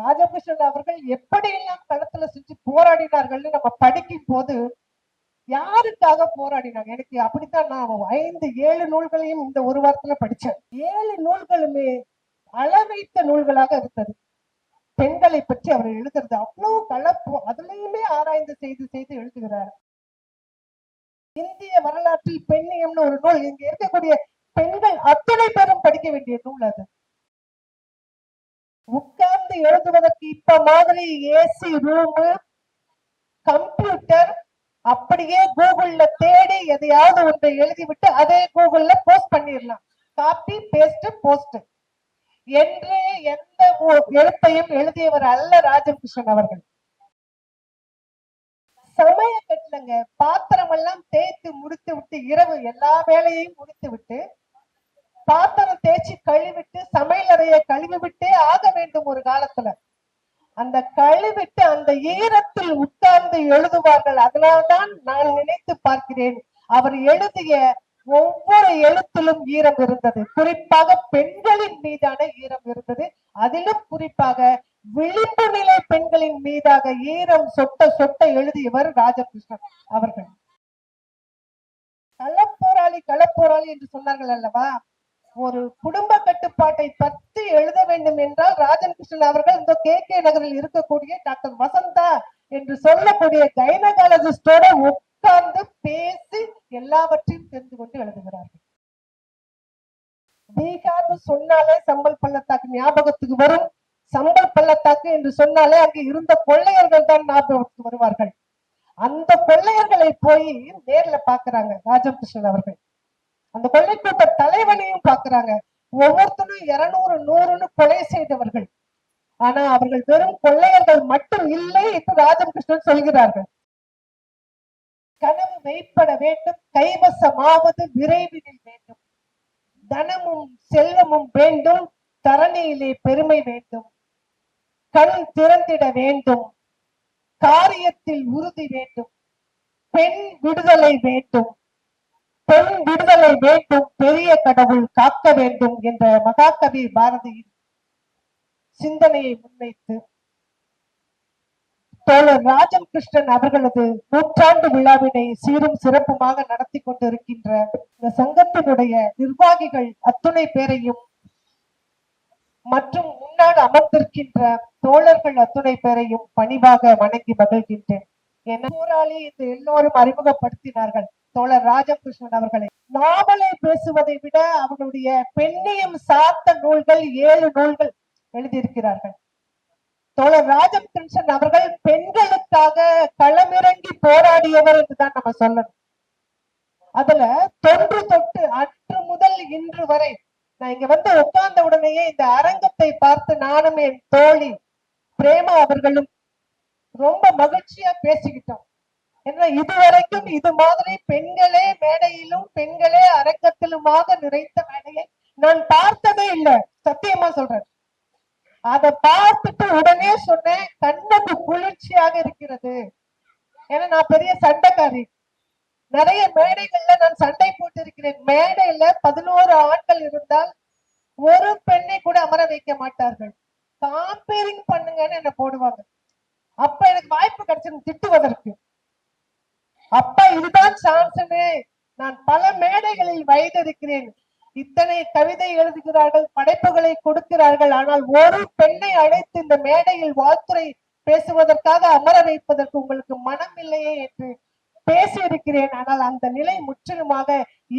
ராஜகிருஷ்ணன் அவர்கள் எப்படி எல்லாம் களத்துல செஞ்சு போராடினார்கள்னு நம்ம படிக்கும் போது யாருக்காக போராடினாங்க? எனக்கு அப்படித்தான் நான் ஐந்து ஏழு நூல்களையும் இந்த ஒரு வாரத்துல படிச்சேன். ஏழு நூல்களுமே அளவைத்த நூல்களாக இருந்தது. பெண்களை பற்றி அவர் எழுதுறது அவ்வளவு கலப்பு. அதுலயுமே ஆராய்ந்து செய்து செய்து எழுதுகிறார். இந்திய வரலாற்றில் பெண்ணியம்னு ஒரு நூல் இங்க இருக்கக்கூடிய பெண்கள் அத்தனை பேரும் படிக்க வேண்டிய நூல் அது. உட்கார்ந்து எழுதுவதற்கு இப்ப மாதிரி ஏசி ரூம் கம்ப்யூட்டர் அப்படியே கூகுள்ல தேடி எதையாவது ஒன்றை எழுதிவிட்டு அதே கூகுள்ல போஸ்ட் பண்ணிடலாம். காப்பி பேஸ்ட் போஸ்ட் என்று எந்த எழுத்தையும் எழுதியவர் அல்ல ராஜகிருஷ்ணன் அவர்கள். சமய கட்டலங்க பாத்திரம் எல்லாம் தேய்த்து முடித்து விட்டு இரவு எல்லா வேலையையும் முடித்து விட்டு பாத்திரம் தேய்ச்சி கழுவிட்டு சமையல் அறையை கழுவி விட்டே ஆக வேண்டும் ஒரு காலத்துல. அந்த கழுவிட்டு அந்த ஈரத்தில் உட்கார்ந்து எழுதுவார்கள். அதனால்தான் நான் நினைத்து பார்க்கிறேன் அவர் எழுதிய ஒவ்வொரு எழுத்திலும் ஈரம் இருந்தது. குறிப்பாக பெண்களின் மீதான ஈரம் இருந்தது. அதிலும் குறிப்பாக விளிம்பு நிலை பெண்களின் மீதாக ஈரம் சொட்ட சொட்ட எழுதியவர் ராஜகிருஷ்ணன் அவர்கள். களப்போராளி களப்போராளி என்று சொன்னார்கள் அல்லவா? ஒரு குடும்ப கட்டுப்பாட்டை பற்றி எழுத வேண்டும் என்றால் ராஜன் கிருஷ்ணன் அவர்கள் இந்த கே கே நகரில் இருக்கக்கூடிய டாக்டர் வசந்தா என்று சொல்லக்கூடிய கைனகாலஜிஸ்டோட உட்கார்ந்து பேசி எல்லாவற்றையும் தெரிந்து கொண்டு எழுதுகிறார்கள். பீகார்னு சொன்னாலே சம்பல் பள்ளத்தாக்கு ஞாபகத்துக்கு வரும். சம்பல் பள்ளத்தாக்கு என்று சொன்னாலே அங்கு இருந்த கொள்ளையர்கள் தான் ஞாபகத்துக்கு வருவார்கள். அந்த கொள்ளையர்களை போய் நேர்ல பாக்குறாங்க ராஜகிருஷ்ணன் அவர்கள். அந்த கொள்ளைக்கூட்ட தலைவனையும் பாக்குறாங்க ஒவ்வொருத்தரும் இருநூறு நூறுன்னு கொலை செய்தவர்கள். ஆனா அவர்கள் வெறும் கொள்ளையர்கள் மட்டும் இல்லை என்று ராஜகிருஷ்ணன் சொல்கிறார்கள். கனவு மெய்ப்பட வேண்டும் கைவசமாவது விரைவினில் வேண்டும். தனமும் செல்வமும் வேண்டும் தரணியிலே பெருமை வேண்டும். கண் திறந்திட வேண்டும் காரியத்தில் உறுதி வேண்டும். பெண் விடுதலை வேண்டும். பெண் விடுதலை வேண்டும் பெரிய கடவுள் காக்க வேண்டும் என்ற மகாகவி பாரதியின் சிந்தனையை முன்வைத்து தோழர் ராஜன் கிருஷ்ணன் அவர்களது நூற்றாண்டு விழாவினை சீரும் சிறப்புமாக நடத்தி கொண்டிருக்கின்ற இந்த சங்கத்தினுடைய நிர்வாகிகள் அத்துணை பேரையும் மற்றும் முன்னால் அமர்ந்திருக்கின்ற தோழர்கள் அத்துணை பேரையும் பணிவாக வணங்கி மகிழ்கின்றேன். என போராளி என்று எல்லோரும் அறிமுகப்படுத்தினார்கள். தோழர் ராஜகிருஷ்ணன் அவர்களை நாவலை பேசுவதை விட அவர்களுடைய பெண்ணியம் சார்ந்த நூல்கள் ஏழு நூல்கள் எழுதியிருக்கிறார்கள். தோழர் ராஜகிருஷ்ணன் அவர்கள் பெண்களுக்காக களமிறங்கி போராடியவர் என்றுதான் நம்ம சொல்லணும். அதுல தொன்று தொட்டு அன்று முதல் இன்று வரை நான் இங்க வந்து உட்கார்ந்த உடனேயே இந்த அரங்கத்தை பார்த்து நானும் என் தோழி பிரேமா அவர்களும் ரொம்ப மகிழ்ச்சியா பேசிக்கிட்டோம். ஏன்னா இதுவரைக்கும் இது மாதிரி பெண்களே மேடையிலும் பெண்களே அரங்கத்திலுமாக நிறைந்த மேடையை நான் பார்த்ததே இல்லை. சத்தியமா சொல்றேன். அதை பார்த்துட்டு உடனே சொன்னேன் கண்ணுக்கு குளிர்ச்சியாக இருக்கிறது. ஏன்னா நான் பெரிய சண்டைக்காரி. நிறைய மேடைகள்ல நான் சண்டை போட்டு இருக்கிறேன் மேடையில பதினோரு ஆண்கள் இருந்தால் ஒரு பெண்ணை கூட அமர வைக்க மாட்டார்கள். காம்பேரிங் பண்ணுங்கன்னு என்ன போடுவாங்க. அப்ப எனக்கு வாய்ப்பு கிடைச்சது திட்டுவதற்கு. அப்பா இதுதான் சான்ஸ்னு நான் பல மேடைகளில் வைத்திருக்கிறேன் இத்தனை கவிதை எழுதுகிறார்கள் படைப்புகளை கொடுக்கிறார்கள். ஆனால் ஒரு பெண்ணை அழைத்து இந்த மேடையில் வாழ்த்துறை பேசுவதற்காக அமர வைப்பதற்கு உங்களுக்கு மனம் இல்லையே என்று பேசியிருக்கிறேன். ஆனால் அந்த நிலை முற்றிலுமாக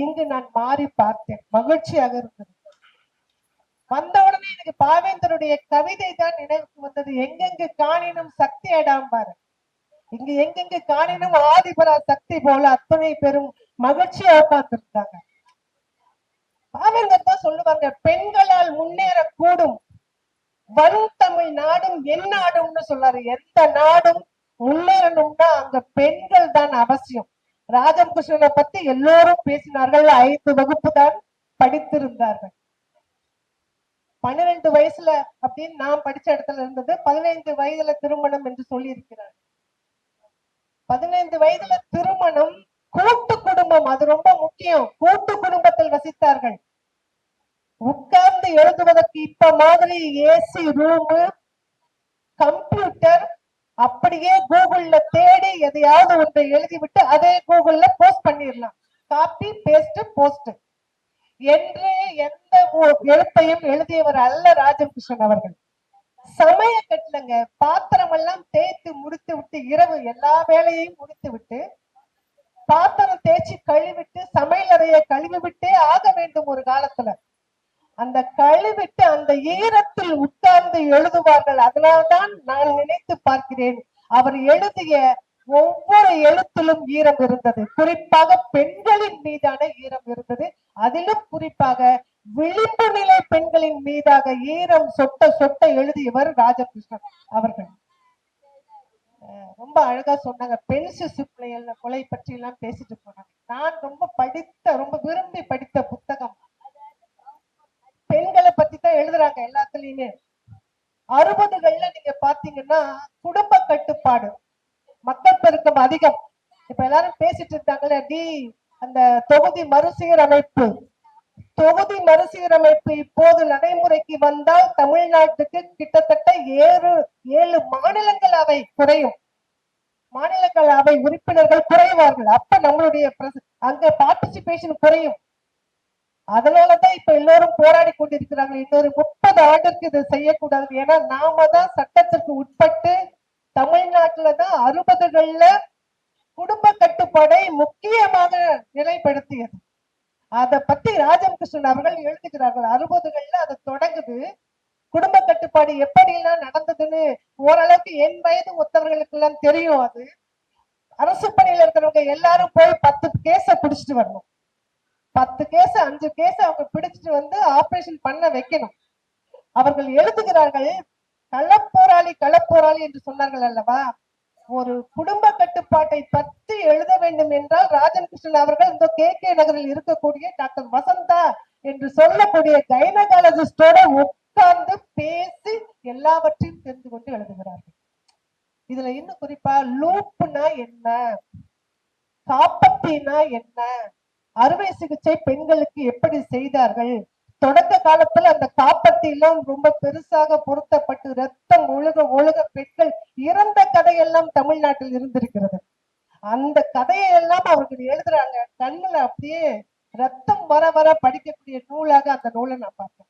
இங்கு நான் மாறி பார்த்தேன். மகிழ்ச்சியாக இருந்தது. வந்த உடனே எனக்கு பாவேந்தருடைய கவிதை தான் நினைவுக்கு வந்தது. எங்கெங்கு காணினும் சக்தி அடாம்பாரு. இங்க எங்கெங்க காணினும் ஆதிபரா சக்தி போல அத்தனை பெரும் மகிழ்ச்சியா உட்கார்ந்துருந்தாங்க பாவேந்தர் தான் சொல்லுவாங்க பெண்களால் முன்னேற கூடும் வன் தமிழ் நாடும் என் நாடும்னு சொல்றாரு எந்த நாடும் முன்னேறணும்னா அங்க பெண்கள் தான் அவசியம். ராஜகிருஷ்ணனை பத்தி எல்லோரும் பேசினார்கள். ஐந்து வகுப்பு தான் படித்திருந்தார்கள். பன்னிரெண்டு வயசுல அப்படின்னு நான் படிச்ச இடத்துல இருந்தது. பதினைந்து வயதுல திருமணம் என்று சொல்லி இருக்கிறார்கள் பதினைந்து வயதுல திருமணம் கூட்டு குடும்பம் அது ரொம்ப முக்கியம். கூட்டு குடும்பத்தில் வசித்தார்கள். உட்கார்ந்து எழுதுவதற்கு இப்ப மாதிரி ஏசி ரூமு கம்ப்யூட்டர் அப்படியே கூகுள்ல தேடி எதையாவது ஒன்றை எழுதிவிட்டு அதே கூகுள்ல போஸ்ட் பண்ணிடலாம். காப்பி பேஸ்ட் போஸ்ட் என்று எந்த எழுத்தையும் எழுதியவர் அல்ல ராஜகிருஷ்ணன் அவர்கள். சமய கட்டலங்க. பாத்திரம் எல்லாம் தேய்த்து முடித்து விட்டு இரவு எல்லா வேலையையும் முடித்து விட்டு பாத்திரம் தேய்ச்சி கழுவிட்டு சமையல் அறையை கழுவி விட்டே ஆக வேண்டும் ஒரு காலத்துல. அந்த கழுவிட்டு அந்த ஈரத்தில் உட்கார்ந்து எழுதுவார்கள். அதனால்தான் நான் நினைத்து பார்க்கிறேன் அவர் எழுதிய ஒவ்வொரு எழுத்திலும் ஈரம் இருந்தது. குறிப்பாக பெண்களின் மீதான ஈரம் இருந்தது. அதிலும் குறிப்பாக விளிம்பு நிலை பெண்களின் மீதாக ஈரம் சொட்ட சொட்ட எழுதியவர் ராஜகிருஷ்ணன் அவர்கள். ரொம்ப அழகா சொன்னாங்க. பெண் சிசு பிள்ளைகள் கொலை பற்றி எல்லாம் பேசிட்டு போனாங்க. நான் ரொம்ப படித்த ரொம்ப விரும்பி படித்த புத்தகம். பெண்களை பத்தி தான் எழுதுறாங்க எல்லாத்துலயுமே. அறுபதுகள்ல நீங்க பாத்தீங்கன்னா குடும்ப கட்டுப்பாடு மக்கள் பெருக்கம் அதிகம். இப்ப எல்லாரும் பேசிட்டு இருந்தாங்கல்ல டி அந்த தொகுதி மறுசீரமைப்பு. தொகுதி மறுசீரமைப்பு இப்போது நடைமுறைக்கு வந்தால் தமிழ்நாட்டுக்கு கிட்டத்தட்ட ஏழு ஏழு மாநிலங்கள் அவை குறையும். மாநிலங்கள் அவை உறுப்பினர்கள் குறைவார்கள். அப்ப நம்மளுடைய அங்க பார்ட்டிசிபேஷன் குறையும். அதனாலதான் இப்ப எல்லோரும் போராடி கொண்டிருக்கிறாங்க இன்னொரு முப்பது ஆண்டுக்கு இதை செய்யக்கூடாது. ஏன்னா நாம தான் சட்டத்திற்கு உட்பட்டு தமிழ்நாட்டுல தான் அறுபதுகள்ல குடும்ப கட்டுப்பாடை முக்கியமாக நிலைப்படுத்தியது. அதை பத்தி ராஜகிருஷ்ணன் அவர்கள் எழுதுகிறார்கள். அறுபதுகள்ல அது தொடங்குது. குடும்ப கட்டுப்பாடு எப்படி எல்லாம் நடந்ததுன்னு ஓரளவுக்கு என் வயது ஒத்தவர்களுக்கு எல்லாம் தெரியும் அது. அரசு பணியில இருக்கிறவங்க எல்லாரும் போய் பத்து கேஸ பிடிச்சிட்டு வரணும். பத்து கேஸ் அஞ்சு கேஸ் அவங்க பிடிச்சிட்டு வந்து ஆபரேஷன் பண்ண வைக்கணும். அவர்கள் எழுதுகிறார்கள் களப்போராளி களப்போராளி என்று சொன்னார்கள் அல்லவா? ஒரு குடும்ப கட்டுப்பாட்டை பற்றி எழுத வேண்டும் என்றால் ராஜன் கிருஷ்ணன் அவர்கள் இந்த கே கே நகரில் இருக்கக்கூடிய டாக்டர் வசந்தா என்று சொல்லக்கூடிய கைனகாலஜிஸ்டோட உட்கார்ந்து பேசி எல்லாவற்றையும் தெரிந்து கொண்டு எழுதுகிறார்கள். இதுல இன்னும் குறிப்பா லூப்புனா என்ன? காப்பத்தினா என்ன? அறுவை சிகிச்சை பெண்களுக்கு எப்படி செய்தார்கள்? தொடக்க காலத்துல அந்த காப்பத்தி எல்லாம் ரொம்ப பெருசாக பொருத்தப்பட்டு ரத்தம் ஒழுக ஒழுக பெண்கள் இறந்த கதையெல்லாம் தமிழ்நாட்டில் இருந்திருக்கிறது. அந்த கதையெல்லாம் அவர்கள் எழுதுறாங்க. கண்ணுல அப்படியே ரத்தம் வர வர படிக்கக்கூடிய நூலாக அந்த நூலை நான் பார்த்தேன்.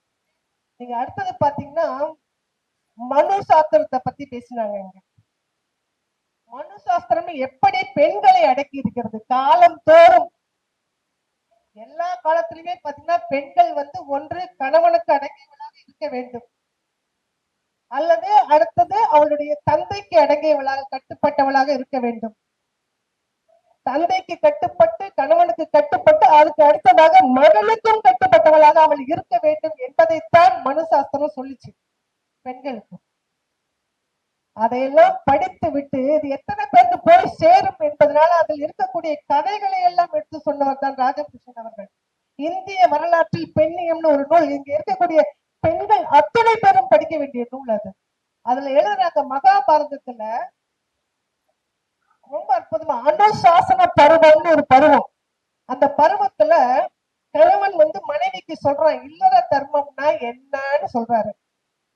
நீங்க அடுத்தது பாத்தீங்கன்னா மனு சாஸ்திரத்தை பத்தி பேசினாங்க இங்க. மனு சாஸ்திரம் எப்படி பெண்களை அடக்கி இருக்கிறது? காலம் தோறும் எல்லா காலத்திலுமே பாத்தீங்கன்னா பெண்கள் வந்து ஒன்று கணவனுக்கு அடங்கியவளாக இருக்க வேண்டும். அல்லது அடுத்தது அவளுடைய தந்தைக்கு அடங்கியவளாக கட்டுப்பட்டவளாக இருக்க வேண்டும். தந்தைக்கு கட்டுப்பட்டு கணவனுக்கு கட்டுப்பட்டு அதுக்கு அடுத்ததாக மகனுக்கும் கட்டுப்பட்டவளாக அவள் இருக்க வேண்டும் என்பதைத்தான் மனு சாஸ்திரம் சொல்லிச்சு பெண்களுக்கு அதையெல்லாம் படித்து விட்டு இது எத்தனை பேருக்கு போய் சேரும் என்பதனால அதில் இருக்கக்கூடிய கதைகளை எல்லாம் எடுத்து சொன்னவர் தான் ராஜகிருஷ்ணன் அவர்கள். இந்திய வரலாற்றில் பெண்ணியம்னு ஒரு நூல் இங்க இருக்கக்கூடிய பெண்கள் அத்தனை பேரும் படிக்க வேண்டிய நூல் அது. அதுல எழுதுறாங்க மகாபாரதத்துல ரொம்ப அற்புதமா அனுசாசன பருவம்னு ஒரு பருவம். அந்த பருவத்துல கணவன் வந்து மனைவிக்கு சொல்றான் இல்லற தர்மம்னா என்னன்னு சொல்றாரு.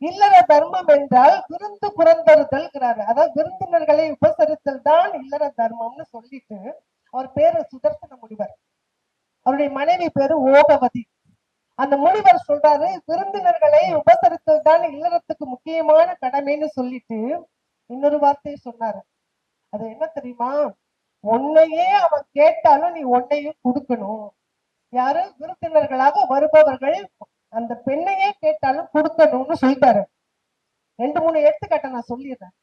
இல்லற தர்மம் என்றால் விருந்து புறந்தருதல்ங்கிறாரு அதாவது விருந்தினர்களை உபசரித்தல் தான் இல்லற தர்மம்னு சொல்லிட்டு அவர் பேரு சுதர்சன முனிவர். அவருடைய மனைவி பேரு ஓகவதி அந்த முனிவர் சொல்றாரு விருந்தினர்களை உபசரித்தல் தான் இல்லறத்துக்கு முக்கியமான கடமைன்னு சொல்லிட்டு இன்னொரு வார்த்தையை சொன்னாரு. அது என்ன தெரியுமா? உன்னையே அவன் கேட்டாலும் நீ உன்னையும் கொடுக்கணும். யாரு? விருந்தினர்களாக வருபவர்கள் அந்த பெண்ணையே கேட்டாலும் கொடுக்கணும்னு சொல்லிட்டாரு. ரெண்டு மூணு எடுத்துக்காட்ட நான் சொல்லிடுறேன்.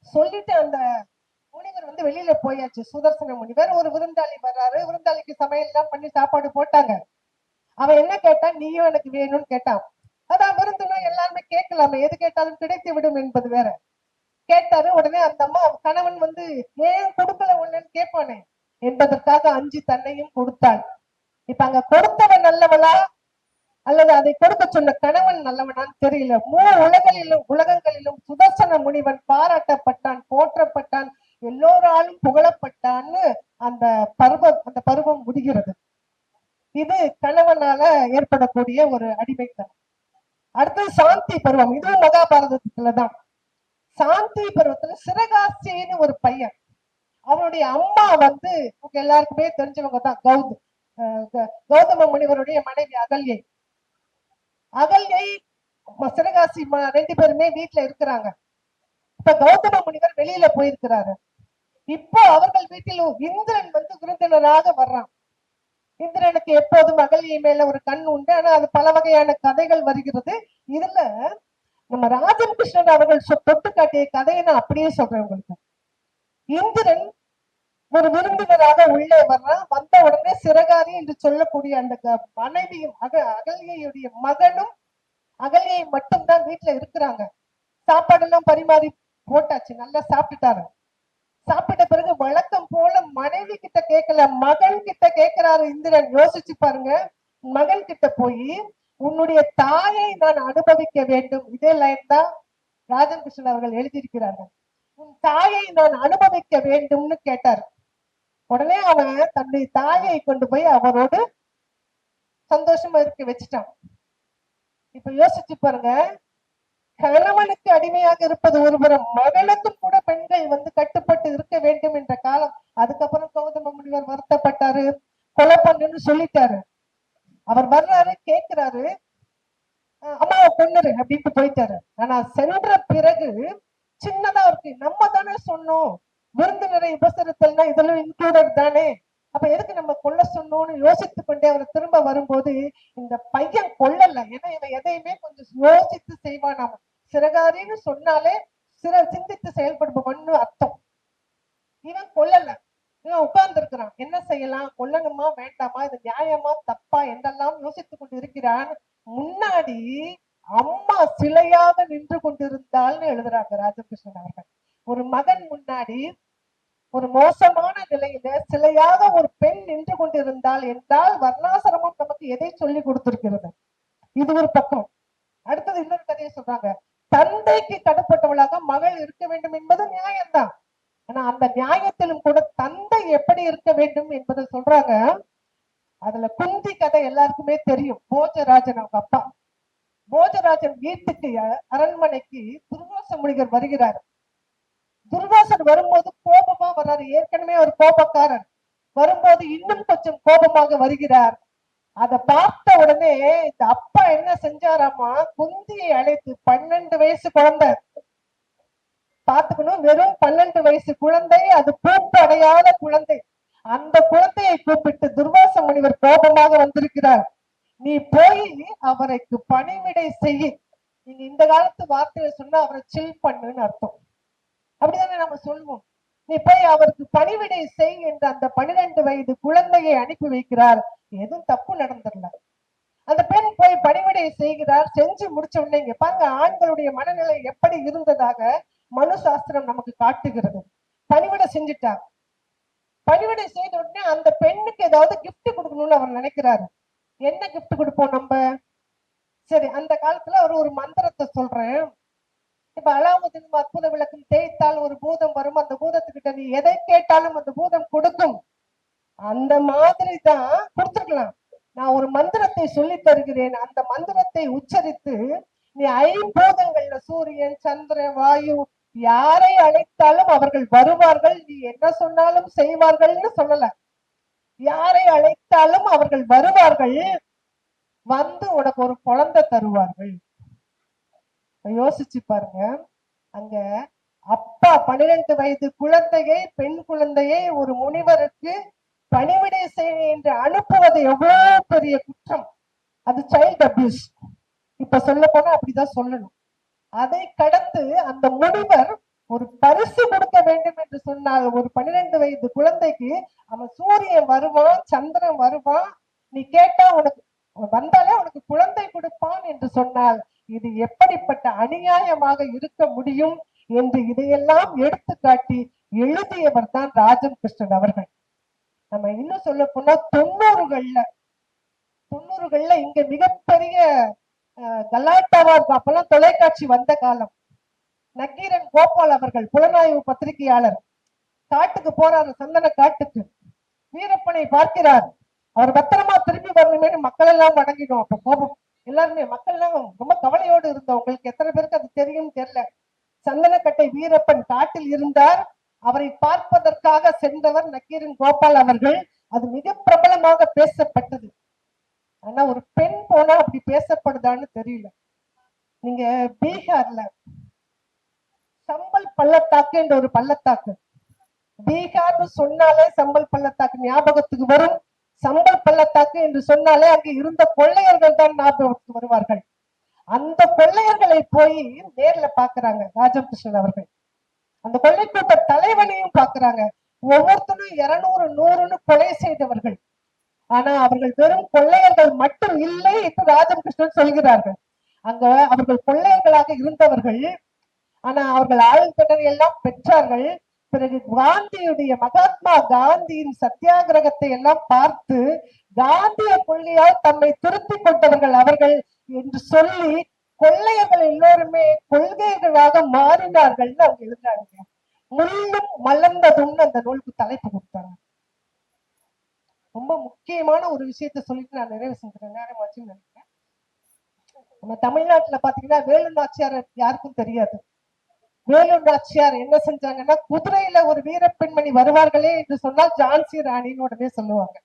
சொல்லிட்டு அந்த முனிவர் வந்து வெளியில போயாச்சு. சுதர்சன முனிவர் ஒரு விருந்தாளி வர்றாரு. விருந்தாளிக்கு சமையல் எல்லாம் பண்ணி சாப்பாடு போட்டாங்க. அவன் என்ன கேட்டான்? நீயும் எனக்கு வேணும்னு கேட்டான். அதான் விருந்துனா எல்லாருமே கேட்கலாமே. எது கேட்டாலும் கிடைத்து விடும் என்பது வேற. கேட்டாரு. உடனே அந்த அம்மா கணவன் வந்து ஏன் கொடுக்கல ஒண்ணுன்னு கேட்பானே? என்பதற்காக அஞ்சு தன்னையும் கொடுத்தாள். இப்ப அங்க கொடுத்தவன் நல்லவளா? அல்லது அதை கொடுக்க சொன்ன கணவன் நல்லவனான்னு தெரியல. மூணு உலகளிலும் உலகங்களிலும் சுதர்சன முனிவன் பாராட்டப்பட்டான் போற்றப்பட்டான் எல்லோராலும் புகழப்பட்டான்னு அந்த பருவம் அந்த பருவம் முடிகிறது. இது கணவனால ஏற்படக்கூடிய ஒரு அடிமைத்தனம். அடுத்தது சாந்தி பருவம். இதுவும் மகாபாரதத்துலதான் சாந்தி பருவத்துல சிறகாசின்னு ஒரு பையன். அவனுடைய அம்மா வந்து எல்லாருக்குமே தெரிஞ்சவங்க தான் கௌத க- கௌதம முனிவருடைய மனைவி அகல்யை. அகல்யை ம- சிறகாசி ரெண்டு பேருமே வீட்டுல இருக்கிறாங்க. இப்ப கௌதம முனிவர் வெளியில போயிருக்கிறாரு. இப்போ அவர்கள் வீட்டில் இந்திரன் வந்து விருந்தினராக வர்றான். இந்திரனுக்கு எப்போதும் அகல்யை மேல ஒரு கண் உண்டு. ஆனா அது பல வகையான கதைகள் வருகிறது. இதுல நம்ம ராஜன் கிருஷ்ணன் அவர்கள் தொட்டு காட்டிய கதையை நான் அப்படியே சொல்றேன் உங்களுக்கு. இந்திரன் ஒரு விருந்தினராக உள்ளே வர்றான் வந்த உடனே சிறகாரி என்று சொல்லக்கூடிய அந்த மனைவியும் அக அகல்யையுடைய மகனும் அகல்யை மட்டும்தான் வீட்டுல இருக்கிறாங்க. சாப்பாடு எல்லாம் பரிமாறி போட்டாச்சு. நல்லா சாப்பிட்டுட்டாரு. சாப்பிட்ட பிறகு வழக்கம் போல மனைவி கிட்ட கேட்கல. மகன் கிட்ட கேட்கிறாரு இந்திரன். யோசிச்சு பாருங்க. மகன் கிட்ட போய் உன்னுடைய தாயை நான் அனுபவிக்க வேண்டும். இதே லைன் தான் ராஜன் கிருஷ்ணன் அவர்கள் எழுதியிருக்கிறார்கள். உன் தாயை நான் அனுபவிக்க வேண்டும்னு கேட்டார். உடனே அவன் தன்னுடைய தாயை கொண்டு போய் அவரோடு சந்தோஷமா இருக்க வச்சுட்டான். இப்ப யோசிச்சு பாருங்க கணவனுக்கு அடிமையாக இருப்பது ஒருபுறம் மகளுக்கும் கூட பெண்கள் வந்து கட்டுப்பட்டு இருக்க வேண்டும் என்ற காலம். அதுக்கப்புறம் கௌதம முனிவர் வருத்தப்பட்டாரு கொலை பண்ணுன்னு சொல்லிட்டாரு. அவர் வர்றாரு கேட்கிறாரு அம்மாவை கொண்டுரு அப்படின்ட்டு போயிட்டாரு. ஆனா சென்ற பிறகு சின்னதா இருக்கு. நம்ம தானே சொன்னோம். விருந்தினரை உபசரித்தல்னா இதெல்லாம் இன்க்ளூடட் தானே? அப்ப எதுக்கு நம்ம கொல்ல சொன்னோம்னு யோசித்து கொண்டே அவர் திரும்ப வரும்போது இந்த பையன் கொல்லல. ஏன்னா இவன் எதையுமே கொஞ்சம் யோசித்து செய்வான் நாம சிறகாரின்னு சொன்னாலே சிற சிந்தித்து செயல்படுபவன்னு அர்த்தம். இவன் கொல்லல. இவன் உட்கார்ந்து இருக்கிறான் என்ன செய்யலாம்? கொல்லணுமா? வேண்டாமா? இது நியாயமா? தப்பா? என்றெல்லாம் யோசித்துக் கொண்டு இருக்கிறான் முன்னாடி அம்மா சிலையாக நின்று கொண்டிருந்தாள்னு எழுதுறாங்க ராஜகிருஷ்ணன் அவர்கள். ஒரு மகன் முன்னாடி ஒரு மோசமான நிலையில சிலையாக ஒரு பெண் நின்று கொண்டிருந்தாள் என்றால் வர்ணாசிரமம் நமக்கு எதை சொல்லி கொடுத்திருக்கிறது? இது ஒரு பக்கம். அடுத்தது இன்னொரு கதையை சொல்றாங்க. தந்தைக்கு கடுப்பட்டவளாக மகள் இருக்க வேண்டும் என்பது நியாயம்தான். ஆனா அந்த நியாயத்திலும் கூட தந்தை எப்படி இருக்க வேண்டும் என்பதை சொல்றாங்க. அதுல குந்தி கதை எல்லாருக்குமே தெரியும். போஜராஜன் அவங்க அப்பா. போஜராஜன் வீட்டுக்கு அரண்மனைக்கு துர்வாச முனிவர் வருகிறார். துர்வாசன் வரும்போது கோபமா வர்றாரு. ஏற்கனவே ஒரு கோபக்காரன் வரும்போது இன்னும் கொஞ்சம் கோபமாக வருகிறார். அதை பார்த்த உடனே இந்த அப்பா என்ன செஞ்சாராமா? குந்தியை அழைத்து பன்னெண்டு வயசு குழந்தை. பார்த்துக்கணும் வெறும் பன்னெண்டு வயசு குழந்தை அது பூப்பு அடையாத குழந்தை. அந்த குழந்தையை கூப்பிட்டு துர்வாச முனிவர் கோபமாக வந்திருக்கிறார். நீ போய் அவருக்கு பணிவிடை செய்ய நீங்க இந்த காலத்து வார்த்தையை சொன்னா அவரை சில் பண்ணுன்னு அர்த்தம். அப்படிதானே நம்ம சொல்லுவோம் நீ போய் அவருக்கு பணிவிடை செய் என்று அந்த பனிரெண்டு வயது குழந்தையை அனுப்பி வைக்கிறார். எதுவும் தப்பு நடந்துடல அந்த பெண் போய் பணிவிடை செய்கிறார். செஞ்சு முடிச்ச உடனே இங்க பாருங்க ஆண்களுடைய மனநிலை எப்படி இருந்ததாக மனு சாஸ்திரம் நமக்கு காட்டுகிறது. பணிவிடை செஞ்சுட்டார். பணிவிடை செய்த உடனே அந்த பெண்ணுக்கு ஏதாவது கிஃப்ட் கொடுக்கணும்னு அவர் நினைக்கிறாரு. என்ன கிஃப்ட் கொடுப்போம் நம்ம? சரி அந்த காலத்துல அவர் ஒரு மந்திரத்தை சொல்றேன். இப்ப அலாமுதீன் அற்புத விளக்கம் தேய்த்தால் ஒரு பூதம் வரும். அந்த பூதத்துக்கிட்ட நீ எதை கேட்டாலும் அந்த பூதம் கொடுக்கும். அந்த மாதிரி தான் கொடுத்துருக்கலாம். நான் ஒரு மந்திரத்தை சொல்லி தருகிறேன். அந்த மந்திரத்தை உச்சரித்து நீ ஐம்பூதங்கள்ல சூரியன் சந்திர வாயு யாரை அழைத்தாலும் அவர்கள் வருவார்கள். நீ என்ன சொன்னாலும் செய்வார்கள்னு சொல்லல. யாரை அழைத்தாலும் அவர்கள் வருவார்கள். வந்து உனக்கு ஒரு குழந்தை தருவார்கள். யோசிச்சு பாருங்க. அங்க அப்பா பன்னிரெண்டு வயது குழந்தையை பெண் குழந்தையை ஒரு முனிவருக்கு பணிவிடை செய்ய என்று அனுப்புவது எவ்வளவு பெரிய குற்றம். அது சைல்ட் அபியூஸ் இப்ப சொல்ல போனா அப்படிதான் சொல்லணும். அதை கடந்து அந்த முனிவர் ஒரு பரிசு கொடுக்க வேண்டும் என்று சொன்னால் ஒரு பன்னிரெண்டு வயது குழந்தைக்கு அவன் சூரியன் வருவான் சந்திரன் வருவான் நீ கேட்டா உனக்கு வந்தாலே உனக்கு குழந்தை கொடுப்பான் என்று சொன்னால் இது எப்படிப்பட்ட அநியாயமாக இருக்க முடியும் என்று இதையெல்லாம் எடுத்துக்காட்டி எழுதியவர் தான் ராஜம் கிருஷ்ணன் அவர்கள். நம்ம இன்னும் சொல்ல போனா தொண்ணூறுகள்ல தொண்ணூறுகள்ல இங்க மிகப்பெரிய அஹ், கலாட்டாவா இருக்கும் அப்பெல்லாம் தொலைக்காட்சி வந்த காலம். நக்கீரன் கோபால் அவர்கள் புலனாய்வு பத்திரிகையாளர். காட்டுக்கு போறாரு சந்தன காட்டுக்கு. வீரப்பனை பார்க்கிறார். அவர் பத்திரமா திரும்பி வரணுமேனு மக்கள் எல்லாம் அடங்கிடும் அப்ப கோபம். எல்லாருமே மக்கள்லாம் ரொம்ப கவலையோடு இருந்தோம். உங்களுக்கு எத்தனை பேருக்கு அது தெரியும் தெரியல. சந்தனக்கட்டை வீரப்பன் காட்டில் இருந்தார். அவரை பார்ப்பதற்காக சென்றவர் நக்கீரன் கோபால் அவர்கள். அது மிக பிரபலமாக பேசப்பட்டது. ஆனா ஒரு பெண் போனா அப்படி பேசப்படுதான்னு தெரியல. நீங்க பீகார்ல சம்பல் பள்ளத்தாக்கு என்ற ஒரு பள்ளத்தாக்கு. பீகார்னு சொன்னாலே சம்பல் பள்ளத்தாக்கு ஞாபகத்துக்கு வரும். சம்பல் பள்ளத்தாக்கு என்று சொன்னாலே அங்கு இருந்த கொள்ளையர்கள் தான் ஞாபகத்துக்கு வருவார்கள். அந்த கொள்ளையர்களை போய் நேர்ல பாக்குறாங்க ராஜகிருஷ்ணன் அவர்கள். அந்த கொள்ளை கூட்ட தலைவனையும் பாக்குறாங்க ஒவ்வொருத்தரும் இருநூறு நூறுன்னு கொலை செய்தவர்கள். ஆனா அவர்கள் வெறும் கொள்ளையர்கள் மட்டும் இல்லை என்று ராஜகிருஷ்ணன் சொல்கிறார்கள். அங்க அவர்கள் கொள்ளையர்களாக இருந்தவர்கள். ஆனா அவர்கள் ஆழ்கடனை எல்லாம் பெற்றார்கள். பிறகு காந்தியுடைய மகாத்மா காந்தியின் சத்தியாகிரகத்தை எல்லாம் பார்த்து காந்திய கொள்கையால் தம்மை திருத்தி கொண்டவர்கள் அவர்கள் என்று சொல்லி கொள்ளையர்கள் எல்லோருமே கொள்கைகளாக மாறினார்கள்னு அவங்க எழுதுறாங்க. முள்ளும் மலர்ந்ததும்னு அந்த நூலுக்கு தலைப்பு கொடுத்தாங்க. ரொம்ப முக்கியமான ஒரு விஷயத்த சொல்லிட்டு நான் நிறைவு செஞ்சுறேன் நேரம் ஆச்சுன்னு நினைக்கிறேன். நம்ம தமிழ்நாட்டுல பாத்தீங்கன்னா வேலு நாச்சியார் யாருக்கும் தெரியாது. வேலூர் நாச்சியார் என்ன செஞ்சாங்கன்னா குதிரையில ஒரு வீரப்பெண்மணி வருவார்களே என்று சொன்னால் ஜான்சி ராணின்னு உடனே சொல்லுவாங்க.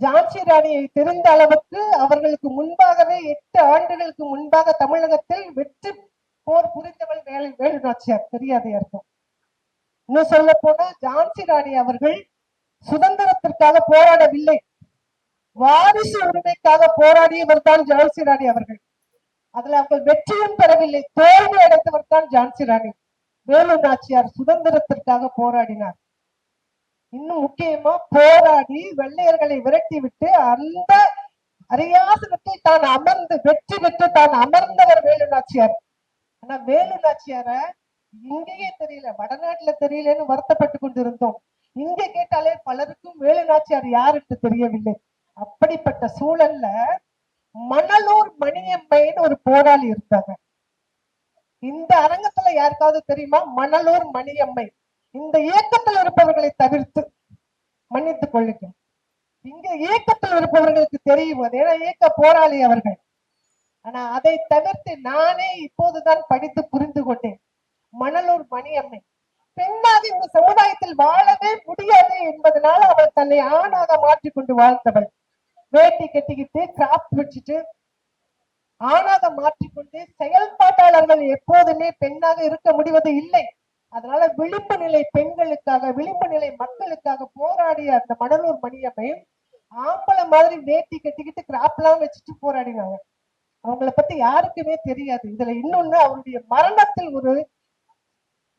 ஜான்சி ராணியை தெரிந்த அளவுக்கு அவர்களுக்கு முன்பாகவே எட்டு ஆண்டுகளுக்கு முன்பாக தமிழகத்தில் வெற்றி போர் புரிந்தவள் வேலு வேலு நாச்சியார் தெரியாது இருக்கும். இன்னும் சொல்ல போனா ஜான்சி ராணி அவர்கள் சுதந்திரத்திற்காக போராடவில்லை. வாரிசு உரிமைக்காக போராடியவர் தான் ஜான்சி ராணி அவர்கள். அதுல அவர்கள் வெற்றியும் பெறவில்லை. தோல்வி அடைந்தவர் தான் ஜான்சி ராணி. வேலு நாச்சியார் சுதந்திரத்திற்காக போராடினார். இன்னும் முக்கியமா போராடி வெள்ளையர்களை விரட்டி விட்டு அந்த அரியாசனத்தில் தான் அமர்ந்து வெற்றி பெற்று தான் அமர்ந்தவர் வேலு நாச்சியார். ஆனா வேலு நாச்சியார இங்கேயே தெரியல வடநாட்டுல தெரியலன்னு வருத்தப்பட்டு கொண்டிருந்தோம். இங்க கேட்டாலே பலருக்கும் வேலு நாச்சியார் யாருன்னு என்று தெரியவில்லை. அப்படிப்பட்ட சூழல்ல மணலூர் மணியம்மைன்னு ஒரு போராளி இருந்தாங்க. இந்த அரங்கத்துல யாருக்காவது தெரியுமா? மணலூர் மணியம்மை. இந்த இயக்கத்தில் இருப்பவர்களை தவிர்த்து மன்னித்துக் கொள்ளுங்க இங்க இயக்கத்தில் இருப்பவர்களுக்கு தெரியும் அது. ஏன்னா இயக்க போராளி அவர்கள். ஆனா அதை தவிர்த்து நானே இப்போதுதான் படித்து புரிந்து கொண்டேன். மணலூர் மணியம்மை. பெண்ணாக இந்த சமுதாயத்தில் வாழவே முடியாது என்பதனால அவள் தன்னை ஆணாக மாற்றிக்கொண்டு வாழ்ந்தவள். வேட்டி கட்டிக்கிட்டு கிராப் வச்சுட்டு ஆணாக மாற்றிக்கொண்டு செயல்பாட்டாளர்கள் எப்போதுமே பெண்ணாக இருக்க முடிவது இல்லை. அதனால விளிம்பு நிலை பெண்களுக்காக விளிம்பு நிலை மக்களுக்காக போராடிய அந்த மணலூர் மணியம்மை ஆம்பளை மாதிரி வேட்டி கட்டிக்கிட்டு கிராப்லாம் வச்சுட்டு போராடினாங்க. அவங்கள பத்தி யாருக்குமே தெரியாது. இதுல இன்னொன்னு அவருடைய மரணத்தில் ஒரு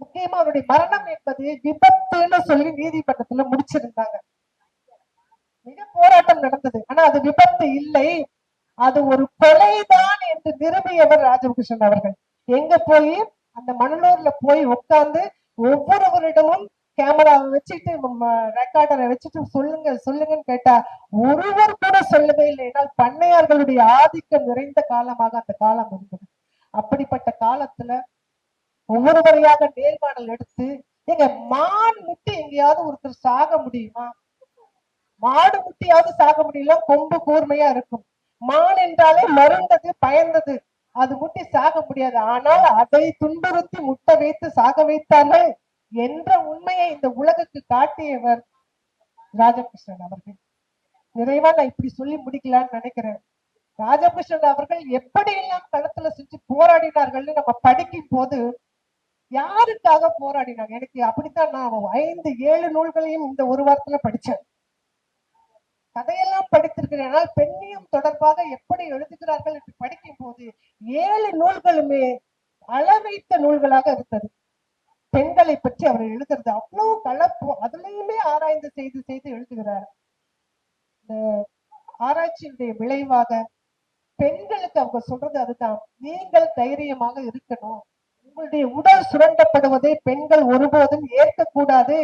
முக்கியமா அவருடைய மரணம் என்பது விபத்துன்னு சொல்லி நீதிமன்றத்துல முடிச்சிருந்தாங்க. மிக போராட்டம் நடந்தது. ஆனா அது விபத்து இல்லை. அது ஒரு கொலைதான் என்று நிரூபியவர் ராஜகிருஷ்ணன் அவர்கள். எங்க போய்? அந்த மணலூர்ல போய் உட்கார்ந்து ஒவ்வொருவரிடமும் கேமராவை வச்சுட்டு ரெக்கார்டரை வச்சுட்டு சொல்லுங்க சொல்லுங்கன்னு கேட்டா ஒருவர் கூட சொல்லவே இல்லை. என்றால் பண்ணையார்களுடைய ஆதிக்கம் நிறைந்த காலமாக அந்த காலம் இருந்தது. அப்படிப்பட்ட காலத்துல ஒவ்வொருவரையாக நேர்காணல் எடுத்து எங்க மான் முட்டி எங்கேயாவது ஒருத்தர் சாக முடியுமா? மாடு முட்டியாவது சாக முடியல கொம்பு கூர்மையா இருக்கும். மான் என்றாலே மருந்தது பயந்தது. அது முட்டி சாக முடியாது. ஆனால் அதை துன்புறுத்தி முட்டை வைத்து சாக வைத்தார்கள் என்ற உண்மையை இந்த உலகுக்கு காட்டியவர் ராஜகிருஷ்ணன் அவர்கள். நிறைவா நான் இப்படி சொல்லி முடிக்கலாம்னு நினைக்கிறேன். ராஜகிருஷ்ணன் அவர்கள் எப்படி எல்லாம் களத்துல செஞ்சு போராடினார்கள்னு நம்ம படிக்கும் போது யாருக்காக போராடினாங்க? எனக்கு அப்படித்தான் நான் ஐந்து ஏழு நூல்களையும் இந்த ஒரு வாரத்துல படிச்சேன். கதையெல்லாம் படித்திருக்கிறேன் ஆனால் பெண்ணியம் தொடர்பாக எப்படி எழுதுகிறார்கள் என்று படிக்கும் போது ஏழு நூல்களுமே அளவைத்த நூல்களாக இருந்தது. பெண்களை பற்றி அவர் எழுதுறது அவ்வளவு கலப்பு. அதுலயுமே ஆராய்ந்து செய்து செய்து எழுதுகிறார். இந்த ஆராய்ச்சியினுடைய விளைவாக பெண்களுக்கு அவங்க சொல்றது அதுதான். நீங்கள் தைரியமாக இருக்கணும். உங்களுடைய உடல் சுரண்டப்படுவதை பெண்கள் ஒருபோதும் ஏற்கக்கூடாது.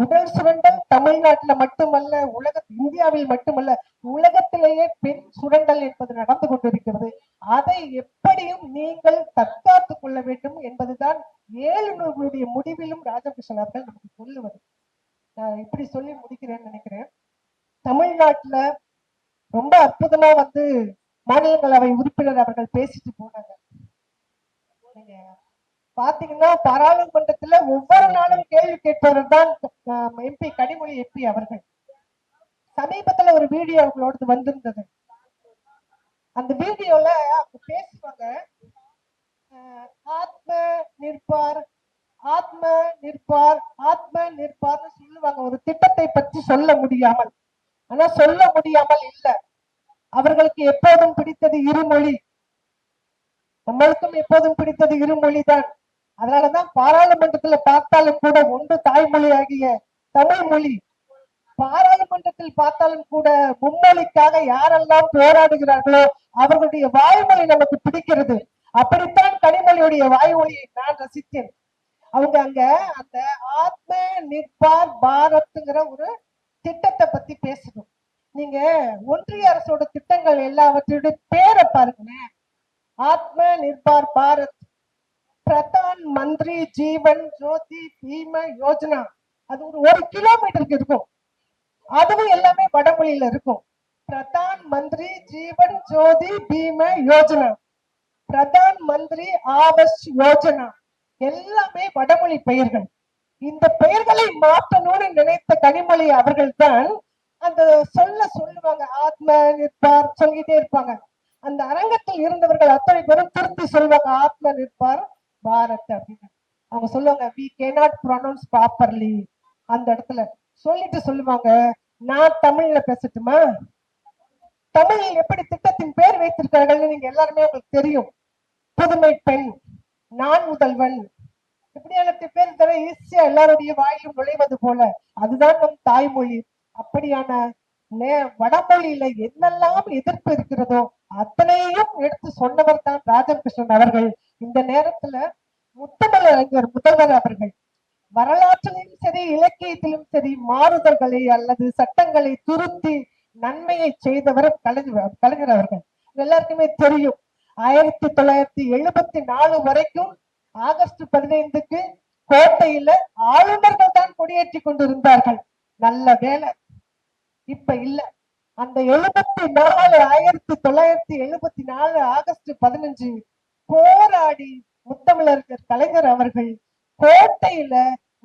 உடல் சுரண்டல் தமிழ்நாட்டுல மட்டுமல்ல உலக இந்தியாவில் மட்டுமல்ல உலகத்திலேயே பெண் சுரண்டல் என்பது நடந்து கொண்டிருக்கிறது. அதை எப்படியும் நீங்கள் தற்காத்து கொள்ள வேண்டும் என்பதுதான் ஏழு நூல்களுடைய முடிவிலும் ராஜகிருஷ்ணன் அவர்கள் நமக்கு சொல்லுவது. நான் இப்படி சொல்லி முடிக்கிறேன்னு நினைக்கிறேன். தமிழ்நாட்டுல ரொம்ப அற்புதமா வந்து மாநிலங்களவை உறுப்பினர் அவர்கள் பேசிட்டு போனாங்க. நீங்க பாத்தீங்கன்னா பாராளுமன்றத்துல ஒவ்வொரு நாளும் கேள்வி கேட்பவர் தான் எம்பி கனிமொழி எம்பி அவர்கள். சமீபத்துல ஒரு வீடியோ அவங்களோடது வந்திருந்தது. அந்த வீடியோல அவங்க பேசுவாங்க. ஆத்ம நிற்பார் ஆத்ம நிற்பார் ஆத்ம நிற்பார்னு சொல்லுவாங்க. ஒரு திட்டத்தை பற்றி சொல்ல முடியாமல். ஆனா சொல்ல முடியாமல் இல்ல. அவர்களுக்கு எப்போதும் பிடித்தது இருமொழி. நம்மளுக்கும் எப்போதும் பிடித்தது இருமொழி தான் அதனாலதான் பாராளுமன்றத்துல பார்த்தாலும் கூட ஒன்று தாய்மொழி ஆகிய தமிழ் மொழி. பாராளுமன்றத்தில் பார்த்தாலும் கூட மும்மொழிக்காக யாரெல்லாம் போராடுகிறார்களோ அவர்களுடைய வாய்மொழி நமக்கு பிடிக்கிறது. அப்படித்தான் கனிமொழியுடைய வாய்மொழியை நான் ரசித்தேன். அவங்க அங்க அந்த ஆத்ம நிர்பார் பாரத்ங்கிற ஒரு திட்டத்தை பத்தி பேசணும். நீங்க ஒன்றிய அரசோட திட்டங்கள் எல்லாவற்றையுடைய பேரை பாருங்களேன். ஆத்ம நிர்பார் பாரத் பிரதான் மந்திரி ஜீவன் ஜோதி பீம யோஜனா. அது ஒரு ஒரு கிலோமீட்டருக்கு இருக்கும். அதுவும் எல்லாமே வடமொழியில இருக்கும். பிரதான் மந்திரி ஜீவன் ஜோதி பீம யோஜனா. பிரதான் மந்திரி ஆவஸ் யோஜனா. எல்லாமே வடமொழி பெயர்கள். இந்த பெயர்களை மாற்றணும்னு நினைத்த கனிமொழி அவர்கள் தான் அந்த சொல்ல சொல்லுவாங்க. ஆத்ம நிற்பார் சொல்லிட்டே இருப்பாங்க. அந்த அரங்கத்தில் இருந்தவர்கள் அத்தனை பேரும் திருத்தி சொல்லுவாங்க. ஆத்ம நிற்பார் பாரத் அப்படின்னு. அவங்க சொல்லுவாங்க we can not pronounce properly அந்த இடத்துல. சொல்லிட்டு சொல்லுவாங்க நான் தமிழ்ல பேசட்டுமா? தமிழில் எப்படி திட்டத்தின் பேர் வைத்திருக்கிறார்கள் நீங்க எல்லாருமே உங்களுக்கு தெரியும். புதுமை பெண் நான் முதல்வன். இப்படியான பேர் தர ஈஸியா எல்லாருடைய வாயிலும் நுழைவது போல. அதுதான் நம் தாய்மொழி. அப்படியான நே- வடமொழியில என்னெல்லாம் எதிர்ப்பு இருக்கிறதோ அத்தனையும் எடுத்து சொன்னவர் தான் ராஜகிருஷ்ணன் அவர்கள். இந்த நேரத்துல முத்தமிழறிஞர் முதல்வர் அவர்கள் வரலாற்றிலும் சரி இலக்கியத்திலும் சரி மாறுதல்களை அல்லது சட்டங்களை திருத்தி நன்மையை செய்தவர் கலைஞர் கலைஞர் அவர்கள் எல்லாருக்குமே தெரியும். ஆயிரத்தி தொள்ளாயிரத்தி எழுபத்தி நாலு வரைக்கும் ஆகஸ்ட் பதினைந்துக்கு கோட்டையில ஆளுநர்கள் தான் கொடியேற்றி கொண்டிருந்தார்கள். நல்ல வேலை. இப்ப இல்ல. அந்த எழுபத்தி நாலு ஆயிரத்தி தொள்ளாயிரத்தி எழுபத்தி நாலு ஆகஸ்ட் பதினஞ்சு போராடி முத்தமிழர்கள் கலைஞர் அவர்கள் கோட்டையில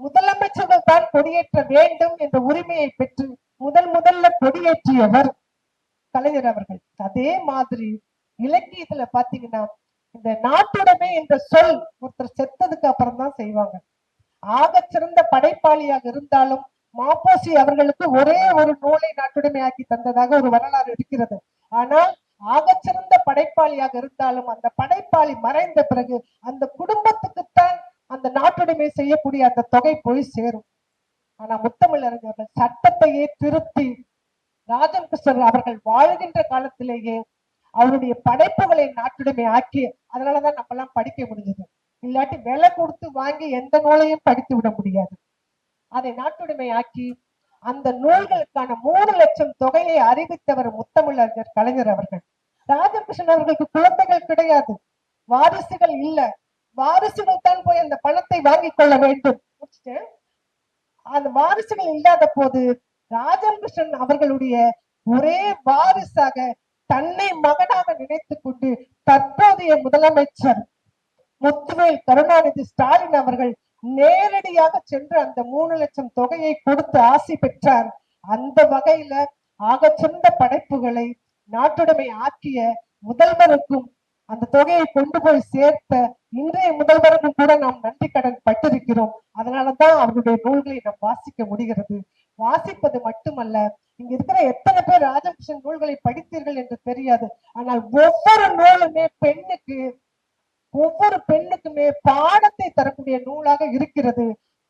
முதலமைச்சர்கள் தான் கொடியேற்ற வேண்டும் என்ற உரிமையை பெற்று முதல் முதல்ல கொடியேற்றியவர் கலைஞர் அவர்கள். அதே மாதிரி இலக்கியத்துல பாத்தீங்கன்னா இந்த நாட்டுடைமை என்ற சொல் ஒருத்தர் செத்ததுக்கு அப்புறம் தான் செய்வாங்க. ஆகச் சிறந்த படைப்பாளியாக இருந்தாலும் மாப்போசி அவர்களுக்கு ஒரே ஒரு நூலை நாட்டுடைமையாக்கி தந்ததாக ஒரு வரலாறு இருக்கிறது. ஆனால் ஆகச்சிறந்த படைப்பாளியாக இருந்தாலும் அந்த படைப்பாளி மறைந்த பிறகு அந்த குடும்பத்துக்குத்தான் அந்த நாட்டுடைமை செய்யக்கூடிய அந்த தொகை போய் சேரும். ஆனா முத்தமிழறிஞர்கள் சட்டத்தையே திருத்தி ராஜன் கிருஷ்ணன் அவர்கள் வாழ்கின்ற காலத்திலேயே அவருடைய படைப்புகளை நாட்டுடைமை ஆக்கி அதனாலதான் நம்ம எல்லாம் படிக்க முடிஞ்சது. இல்லாட்டி விலை கொடுத்து வாங்கி எந்த நூலையும் படித்து விட முடியாது. அதை நாட்டுடைமை ஆக்கி அந்த நூல்களுக்கான மூணு லட்சம் தொகையை அறிவித்தவர் முத்தமிழறிஞர் கலைஞர் அவர்கள். ராஜகிருஷ்ணன் அவர்களுக்கு குழந்தைகள் கிடையாது. வாரிசுகள் இல்ல. வாரிசுகள் தான் போய் அந்த பணத்தை வாங்கிக் கொள்ள வேண்டும். அந்த வாரிசுகள் இல்லாத போது ராஜகிருஷ்ணன் அவர்களுடைய ஒரே வாரிசாக தன்னை மகனாக நினைத்துக் கொண்டு தற்போதைய முதலமைச்சர் முத்துவேல் கருணாநிதி ஸ்டாலின் அவர்கள் நேரடியாக சென்று அந்த மூணு லட்சம் தொகையை கொடுத்து ஆசி பெற்றார். அந்த வகையில ஆகச்சிறந்த படைப்புகளை நாட்டுடைமை ஆக்கிய முதல்வருக்கும் அந்த தொகையை கொண்டு போய் சேர்த்த இன்றைய முதல்வருக்கும் கூட நாம் நன்றி கடன் பட்டிருக்கிறோம். அதனாலதான் அவருடைய நூல்களை நாம் வாசிக்க முடிகிறது. வாசிப்பது மட்டுமல்ல இங்க இருக்கிற எத்தனை பேர் ராஜகிருஷ்ணன் நூல்களை படித்தீர்கள் என்று தெரியாது. ஆனால் ஒவ்வொரு நூலுமே பெண்ணுக்கு ஒவ்வொரு பெண்ணுக்குமே பாடத்தை தரக்கூடிய நூலாக இருக்கிறது.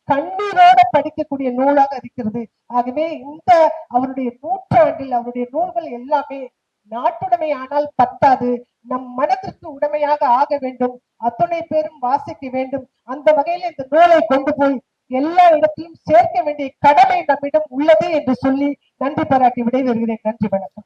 கண்ணீரோட படிக்கக்கூடிய நூலாக இருக்கிறது. ஆகவே இந்த அவருடைய நூற்றாண்டில் அவருடைய நூல்கள் எல்லாமே நாட்டுடைமை ஆனால் பத்தாது. நம் மனதிற்கு உடைமையாக ஆக வேண்டும். அத்துணை பேரும் வாசிக்க வேண்டும். அந்த வகையில் இந்த நூலை கொண்டு போய் எல்லா இடத்திலும் சேர்க்க வேண்டிய கடமை நம்மிடம் உள்ளது என்று சொல்லி நன்றி பாராட்டி விடைபெறுகிறேன். நன்றி வணக்கம்.